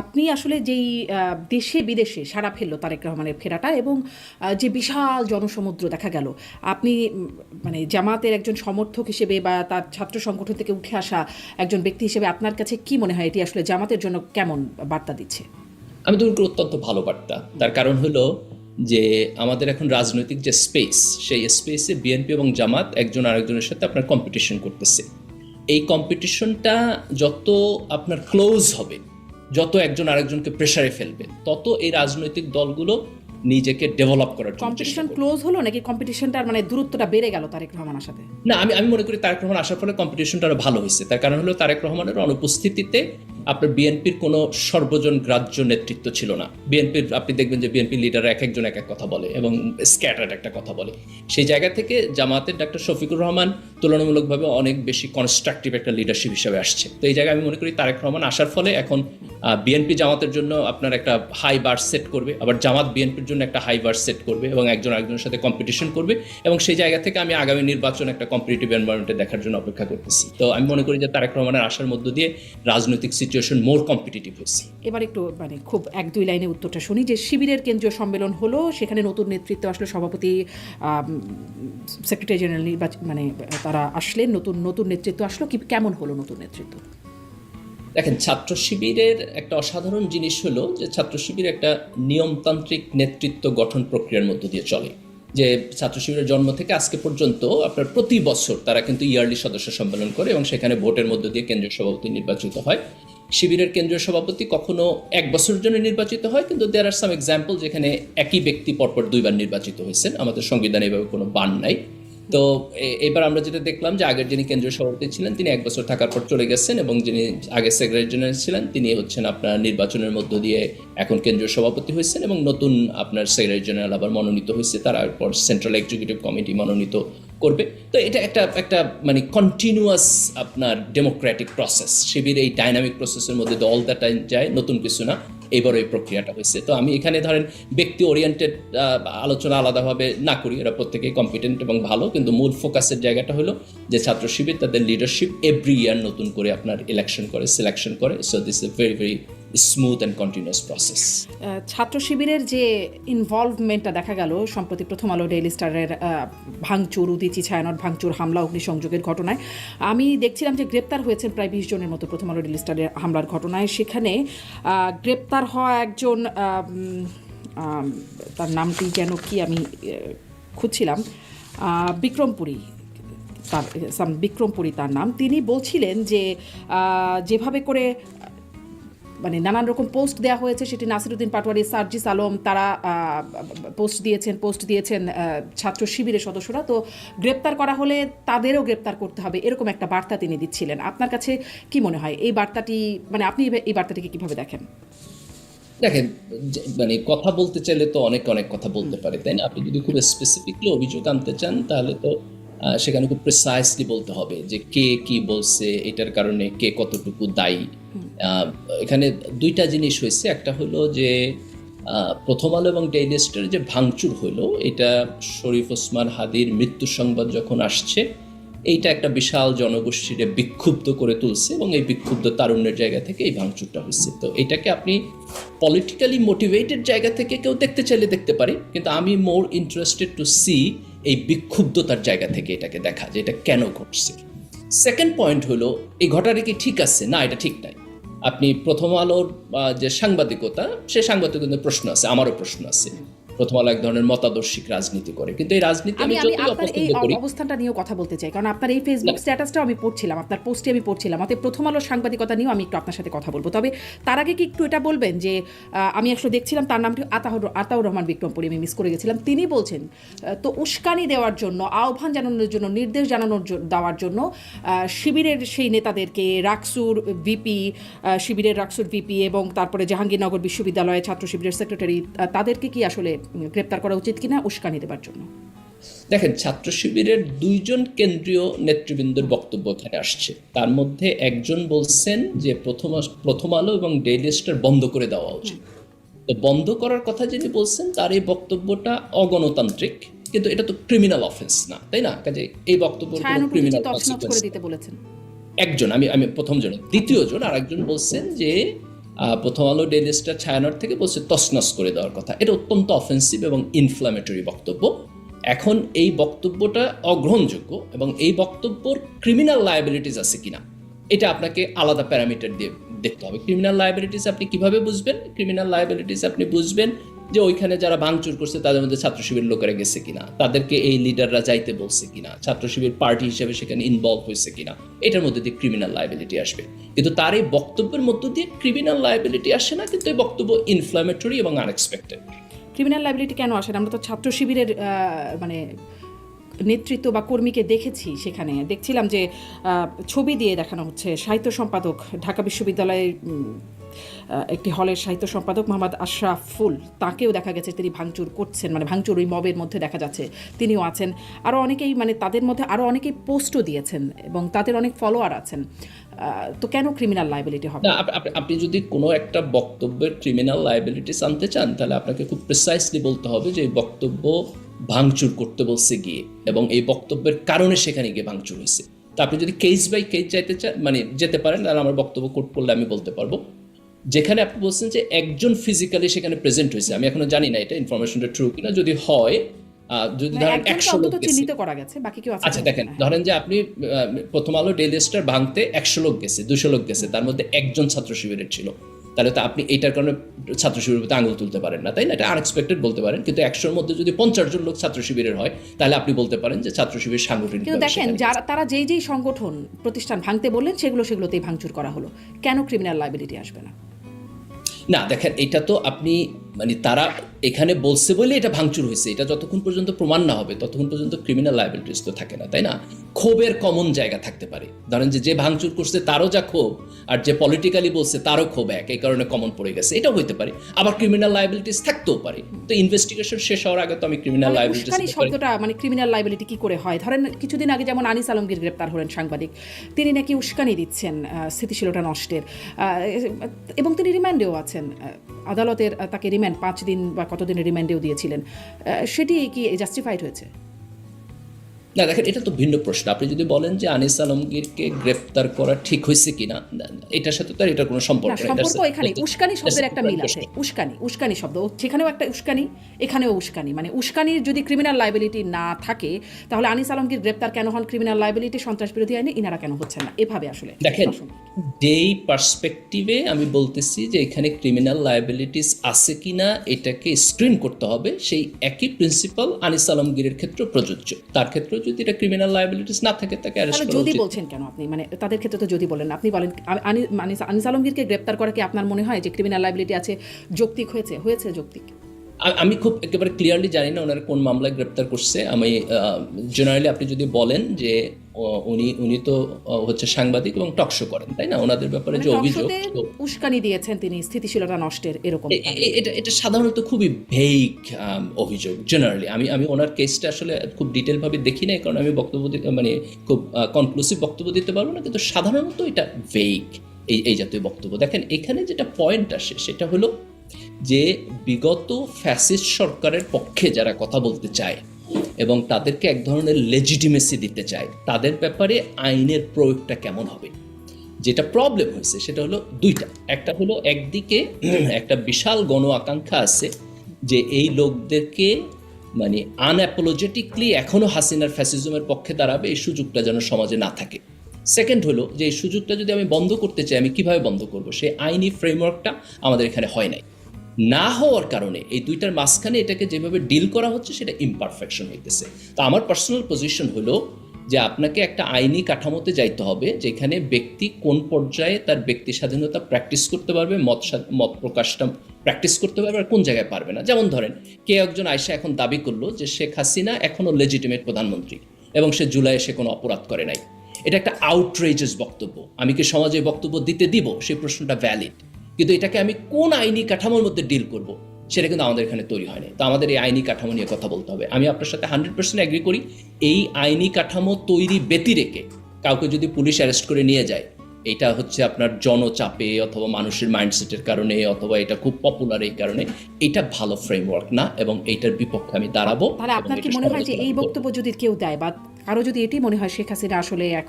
আপনি আসলে যেই দেশে বিদেশে সারা ফেলল তারেক রহমানের ফেরাটা এবং যে বিশাল জনসমুদ্র দেখা গেল, আপনি মানে জামাতের একজন সমর্থক হিসেবে বা তার ছাত্র সংগঠন থেকে উঠে আসা একজন ব্যক্তি হিসেবে আপনার কাছে কি মনে হয় এটি আসলে জামাতের জন্য কেমন বার্তা দিচ্ছে? আমি তো অত্যন্ত ভালো বার্তা। তার কারণ হলো যে আমাদের এখন রাজনৈতিক যে স্পেস সেই স্পেসে বিএনপি এবং জামাত একজন আরেকজনের সাথে আপনার কম্পিটিশন করতেছে। এই কম্পিটিশনটা যত আপনার ক্লোজ হবে যত একজন আরেকজনকে প্রেশারে ফেলবে তত এই রাজনৈতিক দলগুলো নিজেকে ডেভেলপ করার জন্য কম্পিটিশন ক্লোজ হলো নাকি কম্পিটিশনটার মানে দূরত্বটা বেড়ে গেল তারেক রহমানের সাথে না আমি আমি মনে করি তারেক রহমান আসার ফলে কম্পিটিশনটা আরও ভালো হয়েছে। তার কারণ হলো তারেক রহমানের অনুপস্থিতিতে আপনার বিএনপির কোনো সর্বজন গ্রাহ্য নেতৃত্ব ছিল না। বিএনপির আপনি দেখবেন যে বিএনপি লিডার এক একজন এক এক কথা বলে এবং স্ক্যাটার্ড একটা কথা বলে। সেই জায়গা থেকে জামাতের ডাক্তার শফিকুর রহমান তুলনামূলকভাবে অনেক বেশি কনস্ট্রাকটিভ একটা লিডারশিপ হিসেবে আসছে। তো এই জায়গায় আমি মনে করি তারেক রহমান আসার ফলে এখন বিএনপি জামাতের জন্য আপনার একটা হাই বার সেট করবে। আবার জামাত বিএনপির জন্য একটা হাই বার সেট করবে এবং একজন আরেকজনের সাথে কম্পিটিশন করবে এবং সেই জায়গা থেকে আমি আগামী নির্বাচন একটা কম্পিটিটিভ এনভায়রনমেন্টে দেখার জন্য অপেক্ষা করতেছি। তো আমি মনে করি যে তারেক রহমানের আসার মধ্য দিয়ে রাজনৈতিক সিচুয়েশন মোর কম্পিটিটিভ হয়েছে। এবার একটু মানে খুব এক দুই লাইনে উত্তরটা শুনি যে শিবিরের কেন্দ্রীয় সম্মেলন হলো, সেখানে নতুন নেতৃত্ব আসলে সভাপতি সেক্রেটারি জেনারেল নির্বাচন মানে তারা আসলেন, নতুন নতুন নেতৃত্ব আসলো, কি, কেমন হলো নতুন নেতৃত্ব? দেখেন, ছাত্র শিবিরের একটা অসাধারণ জিনিস হলো যে ছাত্র শিবির একটা নিয়মতান্ত্রিক নেতৃত্ব গঠন প্রক্রিয়ার মধ্য দিয়ে চলে। যে ছাত্র শিবিরের জন্ম থেকে আজকে পর্যন্ত আপনার প্রতি বছর তারা কিন্তু ইয়ারলি সদস্য সম্মেলন করে এবং সেখানে ভোটের মধ্য দিয়ে কেন্দ্রীয় সভাপতি নির্বাচিত হয়। শিবিরের কেন্দ্রীয় সভাপতি কখনো এক বছরের জন্য নির্বাচিত হয়, কিন্তু দেয়ার আর সাম এক্সাম্পল যেখানে একই ব্যক্তি পরপর দুইবার নির্বাচিত হয়েছেন। আমাদের সংবিধানে এভাবে কোনো বান নাই। তো এবার আমরা যেটা দেখলাম যে আগের যিনি কেন্দ্রীয় সভাপতি ছিলেন, তিনি এক বছর থাকার পর চলে গেছেন এবং যিনি আগে সেক্রেটারি জেনারেল ছিলেন, তিনি হচ্ছেন আপনার নির্বাচনের মধ্য দিয়ে এখন কেন্দ্রীয় সভাপতি হয়েছেন এবং নতুন আপনার সেক্রেটারি জেনারেল আবার মনোনীত হয়েছে তারপর সেন্ট্রাল এক্সিকিউটিভ কমিটি মনোনীত করবে। তো এটা একটা একটা মানে কন্টিনিউয়াস আপনার ডেমোক্রেটিক প্রসেস শিবির এই ডাইনামিক প্রসেসের মধ্যে অল দ্য টাইম যায়, নতুন কিছু না। এবার এই প্রক্রিয়াটা হয়েছে। তো আমি এখানে ধরেন ব্যক্তি ওরিয়েন্টেড আলোচনা আলাদাভাবে না করি। এরা প্রত্যেকেই কম্পিটেন্ট এবং ভালো। কিন্তু মূল ফোকাসের জায়গাটা হলো যে ছাত্র শিবির তাদের লিডারশিপ এভরি ইয়ার নতুন করে আপনার ইলেকশন করে সিলেকশন করে। So this very very smooth and continuous process ছাত্র শিবিরের যে ইনভলভমেন্টটা দেখা গেল, সম্প্রতি প্রথম আলো ডেইলি স্টারের ভাঙচুর, উদিচি ছায়ানট, ভাঙচুর, হামলা, অগ্নিসংযোগের ঘটনায়, আমি দেখছিলাম যে গ্রেপ্তার হয়েছেন প্রায় বিশ জনের মতো প্রথম আলো ডেইলি স্টারের হামলার ঘটনায়। সেখানে গ্রেপ্তার হওয়া একজন তার নামটি যেন কি আমি খুঁজছিলাম। বিক্রমপুরী, তার বিক্রমপুরী তার নাম। তিনি বলছিলেন যে যেভাবে করে মানে নানান রকম পোস্ট দেওয়া হয়েছে। সেটি নাসিরুদ্দিন পাটোয়ারি সার্জিস আলম তারা পোস্ট দিয়েছেন পোস্ট দিয়েছেন ছাত্র শিবিরের সদস্যরা। তো গ্রেপ্তার করা হলে তাদেরও গ্রেপ্তার করতে হবে এরকম একটা বার্তা তিনি দিচ্ছিলেন। আপনার কাছে কি মনে হয়? এই বার্তাটি মানে আপনি এই বার্তাটিকে কীভাবে দেখেন? দেখেন মানে কথা বলতে চাইলে তো অনেক অনেক কথা বলতে পারে তাই না? আপনি যদি খুব স্পেসিফিকলি অভিযোগ আনতে চান তাহলে তো সেখানে খুব প্রিসাইসলি বলতে হবে যে কে কি বলছে এটার কারণে কে কতটুকু দায়ী। এখানে দুইটা জিনিস হয়েছে। একটা হলো যে প্রথম আলো এবং ডেইলি স্টার যে ভাঙচুর হলো, এটা শরীফ ওসমান হাদির মৃত্যু সংবাদ যখন আসছে, এইটা একটা বিশাল জনগোষ্ঠীরে বিক্ষুব্ধ করে তুলছে এবং এই বিক্ষুব্ধ তারুণ্যের জায়গা থেকে এই ভাঙচুরটা হয়েছে। তো এটাকে আপনি পলিটিক্যালি মোটিভেটেড জায়গা থেকে কেউ দেখতে চাইলে দেখতে পারি, কিন্তু আমি মোর ইন্টারেস্টেড টু সি এই বিক্ষুব্ধতার জায়গা থেকে এটাকে দেখা যে এটা কেন ঘটছে। সেকেন্ড পয়েন্ট হলো, এই ঘটনাটা কি ঠিক আছে? না, এটা ঠিক নাই। আপনি প্রথম আলোর যে সাংবাদিকতা সে সাংবাদিকতার প্রশ্ন আছে আমারও প্রশ্ন আছে। প্রথম আলো এক ধরনের মতাদর্শিক রাজনীতি করে। কিন্তু এই রাজনীতি আমি যতই অপছন্দ করি অবস্থানটা নিয়েও কথা বলতে চাই। কারণ আপনার এই ফেসবুক স্ট্যাটাসটাও আমি পড়ছিলাম আপনার পোস্টে আমি পড়ছিলাম। অতএব প্রথম আলোর সাংবাদিকতা নিয়েও আমি একটু আপনার সাথে কথা বলব। তবে তার আগে কি একটু এটা বলবেন যে আমি আসলে দেখছিলাম তার নামটি আতাহুর আতাউর রহমান বিক্রমপুরী আমি মিস করে গেছিলাম। তিনি বলছেন তো উস্কানি দেওয়ার জন্য আহ্বান জানানোর জন্য নির্দেশ জানানোর দেওয়ার জন্য শিবিরের সেই নেতাদেরকে রাকসুর ভিপি শিবিরের রাকসুর ভিপি এবং তারপরে জাহাঙ্গীরনগর বিশ্ববিদ্যালয়ের ছাত্র শিবিরের সেক্রেটারি তাদেরকে কি আসলে গ্রেপ্তার করা উচিত কিনা উস্কানি দেওয়ার জন্য। দেখেন ছাত্র শিবিরের দুইজন কেন্দ্রীয় নেতৃবৃন্দের বক্তব্য এখানে আসছে। তার মধ্যে একজন বলছেন যে প্রথম প্রথম আলো এবং ডেইলি স্টার বন্ধ করে দেওয়া উচিত। তো বন্ধ করার কথা যিনি বলছেন তার এই বক্তব্যটা অগণতান্ত্রিক কিন্তু এটা তো ক্রিমিনাল অফেন্স না তাই না? কাজে এই বক্তব্য ক্রিমিনাল একজন আমি আমি প্রথম জন দ্বিতীয় জন আর একজন বলছেন যে প্রথম আলো ডেইলি স্টার ছায়ানট থেকে বলছে তসনস করে দেওয়ার কথা। এটা অত্যন্ত অফেন্সিভ এবং ইনফ্ল্যামেটরি বক্তব্য। এখন এই বক্তব্যটা অগ্রহণযোগ্য এবং এই বক্তব্যর ক্রিমিনাল লায়াবিলিটিস আছে কিনা, এটা আপনাকে আলাদা প্যারামিটার দিয়ে দেখতে হবে। ক্রিমিনাল লায়াবিলিটিস আপনি কীভাবে বুঝবেন? ক্রিমিনাল লায়াবিলিটিস আপনি বুঝবেন যে ওইখানে যারা ভাঙচুর করছে, তাদের মধ্যে ছাত্র শিবির লোকেরা গেছে কিনা? তাদেরকে এই লিডাররা যাইতে বলছে কিনা? ছাত্র শিবির পার্টি হিসেবে সেখানে ইনভলভ হয়েছে কিনা? এটার মধ্যে দিয়ে ক্রিমিনাল লায়াবিলিটি আসবে। কিন্তু তার এই বক্তব্যের মধ্য দিয়ে ক্রিমিনাল লায়াবিলিটি আসে না, কিন্তু এই বক্তব্য ইনফ্লামেটরি এবং আনএক্সপেক্টেড ক্রিমিনাল লাইবিলিটি কেন আসে না? আমরা তো ছাত্র শিবিরের মানে নেতৃত্ব বা কর্মীকে দেখেছি সেখানে। দেখছিলাম যে ছবি দিয়ে দেখানো হচ্ছে সাহিত্য সম্পাদক ঢাকা বিশ্ববিদ্যালয়ের একটি হলের সাহিত্য সম্পাদক মোহাম্মদ আশরাফুল তাকেও দেখা গেছে তিনি ভাঙচুর করছেন মানে ভাঙচুর ওই মবের মধ্যে দেখা যাচ্ছে। তিনিও আছেন। আরও অনেকেই মানে তাদের মধ্যে আরও অনেকেই পোস্টও দিয়েছেন এবং তাদের অনেক ফলোয়ার আছেন। তো কেন ক্রিমিনাল লাইবিলিটি হবে? আপনি যদি কোনো একটা বক্তব্যের ক্রিমিনাল লায়াবিলিটিস আনতে চান, তাহলে আপনাকে খুব প্রিসাইসলি বলতে হবে যে এই বক্তব্য ভাঙচুর করতে বলছে গিয়ে এবং এই বক্তব্যের কারণে সেখানে গিয়ে ভাঙচুর হয়েছে। তো আপনি যদি কেস বাই কেস যাইতে চান মানে যেতে পারেন, তাহলে আমার বক্তব্য কোট করলে আমি বলতে পারব। যেখানে আপনি বলছেন যে একজন ফিজিক্যালি সেখানে প্রেজেন্ট হয়েছে। আমি এখনও জানি না এটা ইনফরমেশনটা ট্রু কিনা। যদি হয় যদি ধরেন একশো লোক গেছে। চিহ্নিত করা গেছে বাকি কেউ আচ্ছা দেখেন ধরেন যে আপনি প্রথম আলো ডেইলি স্টার ভাঙতে একশো লোক গেছে দুশো লোক গেছে তার মধ্যে একজন ছাত্র শিবিরের ছিল। তাহলে তো আপনি এইটার কারণে ছাত্র শিবিরের প্রতি আঙুল তুলতে পারেন না তাই না? এটা আনএক্সপেক্টেড বলতে পারেন। কিন্তু একশোর মধ্যে যদি পঞ্চাশ জন লোক ছাত্র শিবিরের হয় তাহলে আপনি বলতে পারেন যে ছাত্র শিবির সাংগঠনিক কিন্তু দেখেন যারা তারা যেই যেই সংগঠন প্রতিষ্ঠান ভাঙতে বললেন সেগুলো সেগুলোতেই ভাঙচুর করা হলো। কেন ক্রিমিনাল লাইবিলিটি আসবে না? না দেখেন এটা তো আপনি মানে তারা এখানে বলছে বলে এটা ভাঙচুর হয়েছে। এটা যতক্ষণ পর্যন্ত প্রমাণ না হবে ততক্ষণ পর্যন্ত ক্রিমিনাল লাইবিলিটিস তো থাকে না তাই না? ক্ষোভের কমন জায়গা থাকতে পারে। ধরেন যে যে ভাঙচুর করছে তারও যা ক্ষোভ আর যে পলিটিক্যালি বলছে তারও ক্ষোভ এক এই কারণে কমন পড়ে গেছে। এটাও হইতে পারে। আবার ক্রিমিনাল লাইবিলিটিস থাকতেও পারে। তো ইনভেস্টিগেশন শেষ হওয়ার আগে তো আমি ক্রিমিনাল মানে লাইবিলিটিস শব্দটা মানে ক্রিমিনাল লাইবিলিটি কি করে হয়? ধরেন কিছুদিন আগে যেমন আনিস আলমগীর গ্রেপ্তার হলেন সাংবাদিক তিনি নাকি উস্কানি দিচ্ছেন স্থিতিশীলতা নষ্টের। এবং তিনি রিমান্ডেও আছেন। আদালতের তাকে রিমান্ড পাঁচ দিন বা কতদিনের রিমান্ডেও দিয়েছিলেন সেটি কি জাস্টিফাইড হয়েছে? না দেখেন এটা তো ভিন্ন প্রশ্ন। আপনি যদি বলেন যে আনিস আলমগীরকে গ্রেফতার করা ঠিক হয়েছে কিনা এটার সাথে তো আর এটা কোনো সম্পর্ক না নেই। সম্পর্ক এখানে উস্কানি শব্দের একটা মিল আছে। উস্কানি উস্কানি শব্দ। সেখানেও একটা উস্কানি এখানেও উস্কানি। মানে উস্কানির যদি ক্রিমিনাল লাইবিলিটি না থাকে তাহলে আনিস আলমগীর গ্রেপ্তার কেন হন? ক্রিমিনাল লাইবিলিটি সন্ত্রাস বিরোধী আইনে ইনারা কেন হচ্ছেন না? এভাবে আসলে। দেখেন। যেই পার্সপেক্টিভে আমি বলতেছি যে এখানে ক্রিমিনাল লায়াবিলিটিস আছে কিনা এটাকে স্ক্রিন করতে হবে সেই একই প্রিন্সিপাল আনিস আলমগীরের ক্ষেত্রে প্রযোজ্য। তার ক্ষেত্রে যদি এটা ক্রিমিনাল লায়াবিলিটিস না থাকে তাকে অ্যারেস্ট করা যদি বলছেন কেন আপনি? মানে তাদের ক্ষেত্রে তো যদি বলেন আপনি বলেন মানে আনি- আনিস আলমগীরকে গ্রেপ্তার করা কি আপনার মনে হয় যে ক্রিমিনাল লাইবিলিটি আছে যৌক্তিক হয়েছে? হয়েছে যৌক্তিক। আমি খুব একেবারে ক্লিয়ারলি জানি না ওনারা কোন মামলায় গ্রেপ্তার করছে। আমি জেনারেলি আপনি যদি বলেন যে উনি উনি তো হচ্ছে সাংবাদিক এবং টকশো করেন তাই না? ওনাদের ব্যাপারে যে মানে অভিযোগ উস্কানি দিয়েছেন তিনি স্থিতিশীলতা নষ্টের এরকম এটা এটা সাধারণত খুবই ভেইক অভিযোগ জেনারেলি আমি আমি ওনার কেসটা আসলে খুব ডিটেল ভাবে দেখি না কারণে আমি বক্তব্য দিতে মানে খুব কনক্লুসিভ বক্তব্য দিতে পারব না কিন্তু সাধারণত এটা ভেইক এই এই জাতীয় বক্তব্য। দেখেন এখানে যেটা পয়েন্ট আসে সেটা হলো যে বিগত ফ্যাসিস্ট সরকারের পক্ষে যারা কথা বলতে চায় এবং তাদেরকে এক ধরনের লেজিটিমেসি দিতে চায়, তাদের ব্যাপারে আইনের প্রয়োগটা কেমন হবে? যেটা প্রবলেম হয়েছে সেটা হলো দুইটা। একটা হলো একদিকে একটা বিশাল গণ আকাঙ্ক্ষা আছে যে এই লোকদেরকে মানে আনঅ্যাপোলজেটিকলি এখনও হাসিনার ফ্যাসিজমের পক্ষে দাঁড়াবে, এই সুযোগটা যেন সমাজে না থাকে। সেকেন্ড হলো যে এই সুযোগটা যদি আমি বন্ধ করতে চাই, আমি কীভাবে বন্ধ করব? সেই আইনি ফ্রেমওয়ার্কটা আমাদের এখানে হয় নাই। না হওয়ার কারণে এই দুইটার মাঝখানে এটাকে যেভাবে ডিল করা হচ্ছে সেটা ইমপারফেকশন হইতেছে। তো আমার পার্সোনাল পজিশন হলো যে আপনাকে একটা আইনি কাঠামোতে যাইতে হবে যেখানে ব্যক্তি কোন পর্যায়ে তার ব্যক্তি স্বাধীনতা প্র্যাকটিস করতে পারবে, মত মত প্রকাশটা প্র্যাকটিস করতে পারবে আর কোন জায়গায় পারবে না। যেমন ধরেন, কে একজন আয়সা এখন দাবি করল যে শেখ হাসিনা এখনও লেজিটিমেট প্রধানমন্ত্রী এবং সে জুলাইয়ে সে কোনো অপরাধ করে নাই। এটা একটা আউটরেজেস বক্তব্য। আমি কি সমাজে বক্তব্য দিতে দিব? সেই প্রশ্নটা ভ্যালিড কিন্তু এটাকে আমি কোন আইনি কাঠামোর মধ্যে ডিল করব সেটা কিন্তু আমাদের এখানে তৈরি হয়নি। তো আমাদের এই আইনি কাঠামো নিয়ে কথা বলতে হবে। আমি আপনার সাথে হান্ড্রেড পার্সেন্ট অ্যাগ্রি করি এই আইনি কাঠামো তৈরি ব্যতি রেখে কাউকে যদি পুলিশ অ্যারেস্ট করে নিয়ে যায় এটা হচ্ছে আপনার জনচাপে অথবা মানুষের মাইন্ডসেটের কারণে অথবা এটা খুব পপুলার এই কারণে এটা ভালো ফ্রেমওয়ার্ক না এবং এইটার বিপক্ষে আমি দাঁড়াবো তাহলে আপনার কি মনে হয় যে এই বক্তব্য যদি কেউ দেয় বা কারও যদি এটি মনে হয় শেখ হাসিনা আসলে এক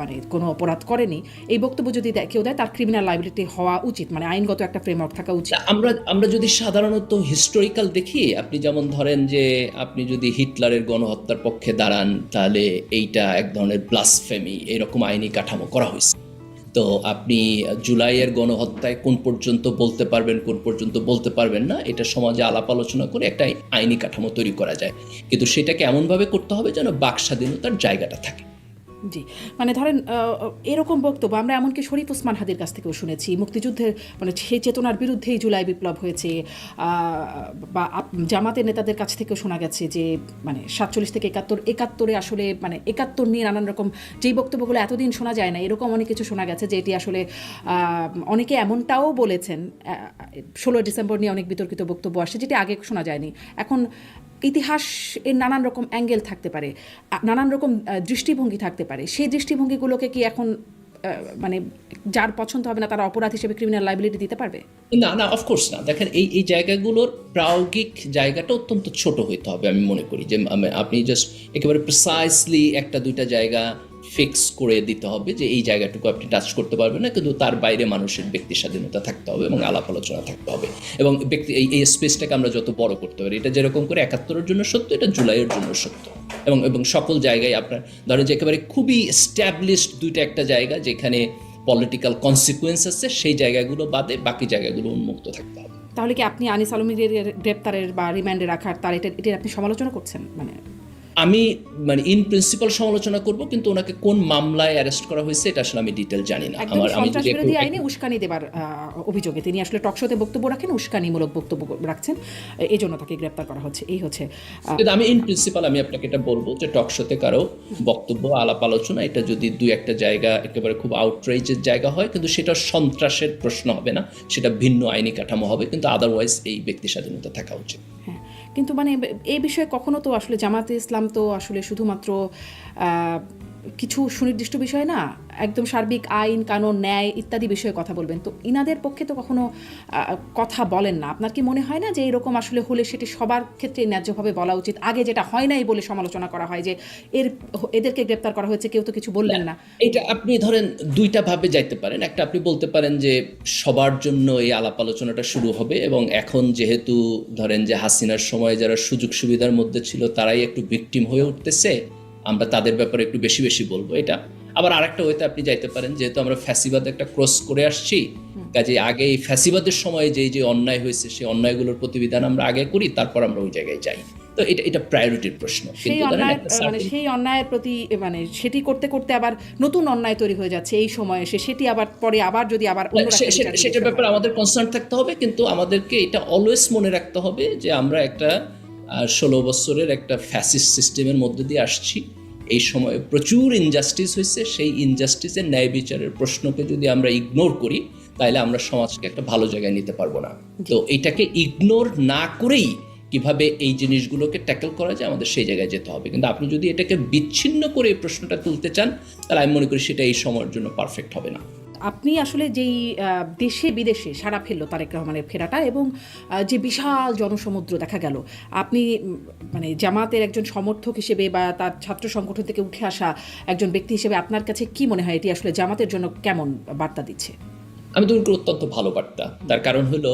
মানে কোনো অপরাধ করেনি, এই বক্তব্য যদি কেউ দেয়, তার ক্রিমিনাল লাইবিলিটি হওয়া উচিত মানে আইনগত একটা ফ্রেমওয়ার্ক থাকা উচিত। আমরা আমরা যদি সাধারণত হিস্টোরিক্যাল দেখি, আপনি যেমন ধরেন যে আপনি যদি হিটলারের গণহত্যার পক্ষে দাঁড়ান, তাহলে এইটা এক ধরনের প্লাস ব্লাসফেমি এরকম আইনি কাঠামো করা হয়েছে। তো আপনি জুলাইয়ের গণহত্যায় কোন পর্যন্ত বলতে পারবেন, কোন পর্যন্ত বলতে পারবেন না, এটা সমাজে আলাপ আলোচনা করে একটা আইনি কাঠামো তৈরি করা যায়। কিন্তু সেটাকে এমনভাবে করতে হবে যেন বাক স্বাধীনতার জায়গাটা থাকে। জি। মানে ধরেন এরকম বক্তব্য আমরা এমনকি শরীফ ওসমান হাদির কাছ থেকেও শুনেছি। মুক্তিযুদ্ধের মানে সেই চেতনার বিরুদ্ধেই জুলাই বিপ্লব হয়েছে। বা জামাতের নেতাদের কাছ থেকেও শোনা গেছে যে মানে সাতচল্লিশ থেকে একাত্তর, একাত্তরে আসলে মানে একাত্তর নিয়ে নানান রকম যেই বক্তব্যগুলো এতদিন শোনা যায় না, এরকম অনেক কিছু শোনা গেছে যে এটি আসলে অনেকে এমনটাও বলেছেন ষোলোই ডিসেম্বর নিয়ে অনেক বিতর্কিত বক্তব্য আসছে যেটি আগে শোনা যায়নি। এখন ইতিহাস এর নানান রকম অ্যাঙ্গেল থাকতে পারে নানান রকম দৃষ্টিভঙ্গি থাকতে পারে। সেই দৃষ্টিভঙ্গিগুলোকে কি এখন মানে যার পছন্দ হবে না তারা অপরাধ হিসেবে ক্রিমিনাল লাইবিলিটি দিতে পারবে? না না অফকোর্স না। দেখেন, এই এই জায়গাগুলোর প্রায়োগিক জায়গাটা অত্যন্ত ছোট হইতে হবে আমি মনে করি। যে আপনি জাস্ট একেবারে প্রিসাইসলি একটা দুইটা জায়গা ফিক্স করে দিতে হবে যে এই জায়গাটুকু আপনি টাচ করতে পারবেন না, কিন্তু তার বাইরে মানুষের ব্যক্তি স্বাধীনতা থাকতে হবে এবং আলাপ আলোচনা থাকতে হবে। এবং ব্যক্তি, এই স্পেসটাকে আমরা যত বড় করতে পারি, এটা যেরকম করে একাত্তরের জন্য সত্য, এটা জুলাইয়ের জন্য সত্য। এবং এবং সকল জায়গায় আপনার, ধরেন যে একেবারে খুবই স্ট্যাবলিশড দুইটা একটা জায়গা যেখানে পলিটিক্যাল কনসিকুয়েন্স আছে, সেই জায়গাগুলো বাদে বাকি জায়গাগুলো উন্মুক্ত থাকতে হবে। তাহলে কি আপনি আনিস আলমীর গ্রেপ্তারের বা রিমান্ডে রাখার তার এটা এটির আপনি সমালোচনা করছেন? মানে আমি মানে ইন প্রিন্সিপাল সমালোচনা করব কিন্তু ওনাকে কোন মামলায় অ্যারেস্ট করা হয়েছে এটা আসলে আমি ডিটেল জানি না। আমার আমি সন্ত্রাস যদি আইনে উস্কানি দেবার অভিযোগে। তিনি আসলে টকশোতে বক্তব্য রাখেন উস্কানিমূলক বক্তব্য রাখছেন। এই জন্য তাকে গ্রেপ্তার করা হচ্ছে। এই হচ্ছে কিন্তু আমি ইন প্রিন্সিপাল আমি আপনাকে এটা বলব যে টক শোতে কারও বক্তব্য আলাপ আলোচনা এটা যদি দুই একটা জায়গা একেবারে খুব আউটরেজের জায়গা হয় কিন্তু সেটা সন্ত্রাসের প্রশ্ন হবে না সেটা ভিন্ন আইনি কাঠামো হবে কিন্তু আদারওয়াইজ এই ব্যক্তি স্বাধীনতা থাকা উচিত। হ্যাঁ। কিন্তু মানে এই বিষয়ে কখনো তো আসলে জামাতে ইসলাম তো আসলে শুধুমাত্র কিছু সুনির্দিষ্ট বিষয় না একদম সার্বিক আইন কানুন ন্যায় ইত্যাদি বিষয়ে কথা বলবেন। তো ইনাদের পক্ষে তো কখনো কথা বলেন না। আপনার কি মনে হয় না যে এরকম আসলে হলে সেটি সবার ক্ষেত্রে ন্যায্যভাবে বলা উচিত? আগে যেটা হয় নাই বলে সমালোচনা করা হয় যে এর এদেরকে গ্রেপ্তার করা হয়েছে কেউ তো কিছু বললেন না এটা আপনি ধরেন দুইটা ভাবে যাইতে পারেন। একটা আপনি বলতে পারেন যে সবার জন্য এই আলাপ আলোচনাটা শুরু হবে এবং এখন যেহেতু ধরেন যে হাসিনার সময় যারা সুযোগ সুবিধার মধ্যে ছিল তারাই একটু ভিকটিম হয়ে উঠতেছে। আমরা তাদের ব্যাপারে একটু বেশি বেশি বলব। এটা আবার আরেকটা ওয়েতে আপনি যাইতে পারেন যেহেতু আমরা ফ্যাসিবাদ একটা ক্রস করে আসছি কাজে আগে এই ফ্যাসিবাদের সময় যে যে অন্যায় হয়েছে সেই অন্যায়গুলোর প্রতিবিধান আমরা আগে করি তারপর আমরা ওই জায়গায় যাই। তো এটা এটা প্রায়োরিটির প্রশ্ন। মানে সেই অন্যায়ের প্রতি মানে সেটি করতে করতে আবার নতুন অন্যায় তৈরি হয়ে যাচ্ছে এই সময় এসে সেটি আবার পরে আবার যদি আবার সেটার ব্যাপারে আমাদের কনসার্ন থাকতে হবে কিন্তু আমাদেরকে এটা অলওয়েজ মনে রাখতে হবে যে আমরা একটা ষোলো বছরের একটা ফ্যাসিস্ট সিস্টেমের মধ্যে দিয়ে আসছি। এই সময়ে প্রচুর ইনজাস্টিস হয়েছে। সেই ইনজাস্টিসের ন্যায় বিচারের প্রশ্নকে যদি আমরা ইগনোর করি তাহলে আমরা সমাজকে একটা ভালো জায়গায় নিতে পারব না। তো এটাকে ইগনোর না করেই কীভাবে এই জিনিসগুলোকে ট্যাকেল করা যায় আমাদের সেই জায়গায় যেতে হবে। কিন্তু আপনি যদি এটাকে বিচ্ছিন্ন করে এই প্রশ্নটা তুলতে চান তাহলে আমি মনে করি সেটা এই সময়ের জন্য পারফেক্ট হবে না। আপনি আসলে যেই দেশে বিদেশে সারা ফেলল তারেক রহমানের ফেরাটা এবং যে বিশাল জনসমুদ্র দেখা গেল, আপনি মানে জামাতের একজন সমর্থক হিসেবে বা তার ছাত্র সংগঠন থেকে উঠে আসা একজন ব্যক্তি হিসেবে আপনার কাছে কি মনে হয় এটি আসলে জামাতের জন্য কেমন বার্তা দিচ্ছে? আমি তো অত্যন্ত ভালো বার্তা। তার কারণ হলো